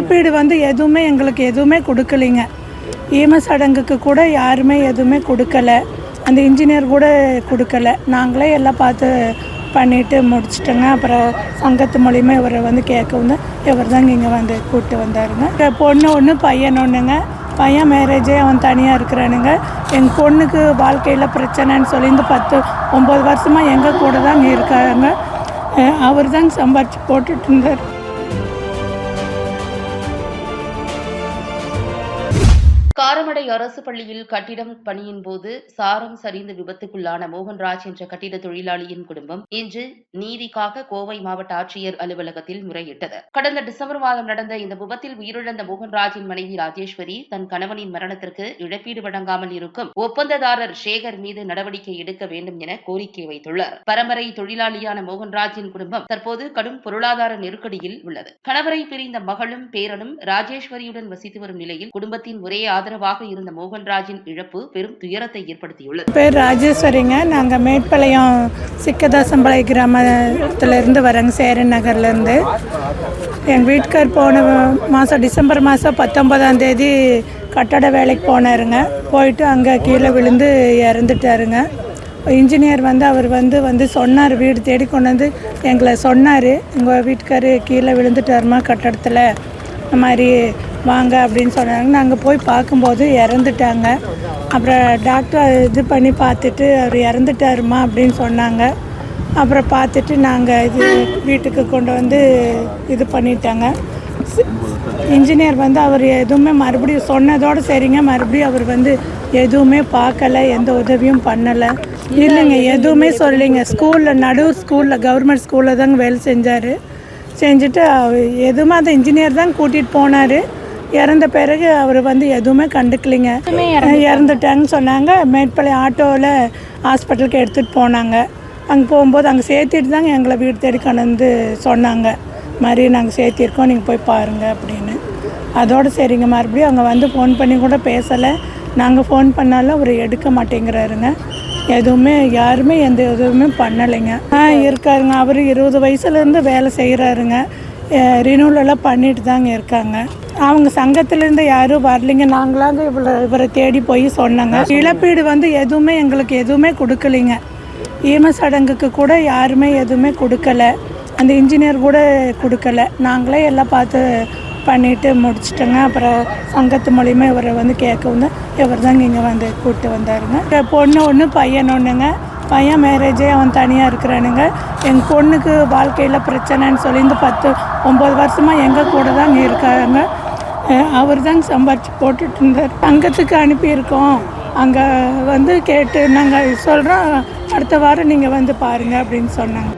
இழப்பீடு வந்து எதுவுமே எங்களுக்கு எதுவுமே கொடுக்கலைங்க. ஈம சடங்குக்கு கூட யாருமே எதுவுமே கொடுக்கல. அந்த இன்ஜினியர் கூட கொடுக்கல. நாங்களே எல்லாம் பார்த்து பண்ணிட்டு முடிச்சிட்டோங்க. அப்புறம் சங்கத்து மூலியமாக இவரை வந்து கேட்கவும் இவர் தாங்க இங்கே வந்து கூப்பிட்டு வந்தாருங்க. பொண்ணு ஒன்று பையன் ஒன்றுங்க பையன் மேரேஜே அவன் தனியாக இருக்கிறானுங்க. எங்கள் பொண்ணுக்கு வாழ்க்கையில் பிரச்சனைன்னு சொல்லி இந்த பத்து ஒம்பது வருஷமாக எங்கள் கூட தாங்க இருக்காங்க. அவர் தாங்க சம்பாரிச்சு போட்டுட்டு இருந்தார். சாரமடை அரசு பள்ளியில் கட்டிடம் பணியின் போது சாரம் சரிந்து விபத்துக்குள்ளான மோகன்ராஜ் என்ற கட்டிட தொழிலாளியின் குடும்பம் இன்று நீதிக்காக கோவை மாவட்ட ஆட்சியர் அலுவலகத்தில் முறையிட்டது. கடந்த டிசம்பர் மாதம் நடந்த இந்த விபத்தில் உயிரிழந்த மோகன்ராஜின் மனைவி ராஜேஸ்வரி தன் கணவனின் மரணத்திற்கு இழப்பீடு வழங்காமல் இருக்கும் ஒப்பந்ததாரர் சேகர் மீது நடவடிக்கை எடுக்க வேண்டும் என கோரிக்கை வைத்துள்ளார். பரம்பரை தொழிலாளியான மோகன்ராஜின் குடும்பம் தற்போது கடும் பொருளாதார நெருக்கடியில் உள்ளது. கணவரை பிரிந்த மகளும் பேரனும் ராஜேஸ்வரியுடன் வசித்து வரும் நிலையில் குடும்பத்தின் ஒரே ஆதரவு ஆதரவாக இருந்த மோகன்ராஜின் இழப்பு பெரும் துயரத்தை ஏற்படுத்தியுள்ளது. பேர் ராஜேஸ்வரிங்க. நாங்கள் மேட்பாளையம் சிக்கதாசம்பாளைய கிராமத்துலேருந்து வரேங்க சேரன் நகர்லேருந்து எங்கள் வீட்டுக்கார் போன மாதம் டிசம்பர் மாதம் பத்தொன்பதாம் தேதி கட்டட வேலைக்கு போனாருங்க. போயிட்டு அங்கே கீழே விழுந்து இறந்துட்டாருங்க. இன்ஜினியர் வந்து அவர் வந்து வந்து சொன்னார் வீடு தேடி கொண்டு வந்து. எங்களை சொன்னார் எங்கள் வீட்டுக்கார் கீழே விழுந்துட்டாருமா கட்டடத்தில்? இந்த மாதிரி வாங்க அப்படின்னு சொன்னாங்க. நாங்கள் போய் பார்க்கும்போது இறந்துட்டாங்க. அப்புறம் டாக்டர் இது பண்ணி பார்த்துட்டு அவர் இறந்துட்டாருமா அப்படின்னு சொன்னாங்க. அப்புறம் பார்த்துட்டு நாங்கள் இது வீட்டுக்கு கொண்டு வந்து இது பண்ணிட்டாங்க. இன்ஜினியர் வந்து அவர் எதுவுமே மறுபடியும் சொன்னதோடு சரிங்க. மறுபடியும் அவர் வந்து எதுவுமே பார்க்கல எந்த உதவியும் பண்ணலை. இல்லைங்க எதுவுமே சொல்லிங்க ஸ்கூலில் நடு ஸ்கூலில் கவர்மெண்ட் ஸ்கூலில் தாங்க வேலை செஞ்சார். செஞ்சுட்டு அவர் எதுவுமே அந்த இன்ஜினியர் தான் கூட்டிகிட்டு போனார். இறந்த பிறகு அவர் வந்து எதுவுமே கண்டுக்கலைங்க. இறந்துட்டாங்கன்னு சொன்னாங்க. மேட்பாளையம் ஆட்டோவில் ஹாஸ்பிட்டலுக்கு எடுத்துகிட்டு போனாங்க. அங்கே போகும்போது அங்கே சேர்த்திட்டு தாங்க எங்களை வீடு தேடி கொண்டு வந்து சொன்னாங்க. மாதிரி நாங்கள் சேர்த்திருக்கோம் நீங்கள் போய் பாருங்கள் அப்படின்னு. அதோடு சரிங்க மறுபடியும் அவங்க வந்து ஃபோன் பண்ணி கூட பேசலை. நாங்கள் ஃபோன் பண்ணாலும் அவர் எடுக்க மாட்டேங்கிறாருங்க. எதுவுமே யாருமே எந்த எதுவுமே பண்ணலைங்க. ஆ இருக்காருங்க. அவர் இருபது வயசுலேருந்து வேலை செய்கிறாருங்க ரினூவலெல்லாம் பண்ணிட்டு தாங்க இருக்காங்க. அவங்க சங்கத்திலேருந்து யாரும் வரலைங்க. நாங்களாங்க இவ்வளோ இவரை தேடி போய் சொன்னாங்க. இழப்பீடு வந்து எதுவுமே எங்களுக்கு எதுவுமே கொடுக்கலைங்க. ஈம சடங்குக்கு கூட யாருமே எதுவுமே கொடுக்கல. அந்த இன்ஜினியர் கூட கொடுக்கல. நாங்களே எல்லாம் பார்த்து பண்ணிவிட்டு முடிச்சிட்டோங்க. அப்புறம் சங்கத்து மூலியமாக இவரை வந்து கேட்கவும் இவர் தாங்க இங்கே வந்து கூப்பிட்டு வந்தாருங்க. இப்ப பொண்ணு ஒன்று பையன் ஒன்றுங்க பையன் மேரேஜே அவன் தனியாக இருக்கிறானுங்க. எங்கள் பொண்ணுக்கு வாழ்க்கையில் பிரச்சனைன்னு சொல்லி இந்த பத்து ஒம்பது வருஷமாக எங்கள் கூட தாங்க இருக்காங்க. அவர் தாங்க சம்பாரிச்சு போட்டுட்டு இருந்தார். சங்கத்துக்கு அனுப்பியிருக்கோம். அங்கே வந்து கேட்டு நாங்கள் சொல்கிறோம் அடுத்த வாரம் நீங்கள் வந்து பாருங்கள் அப்படின்னு சொன்னாங்க.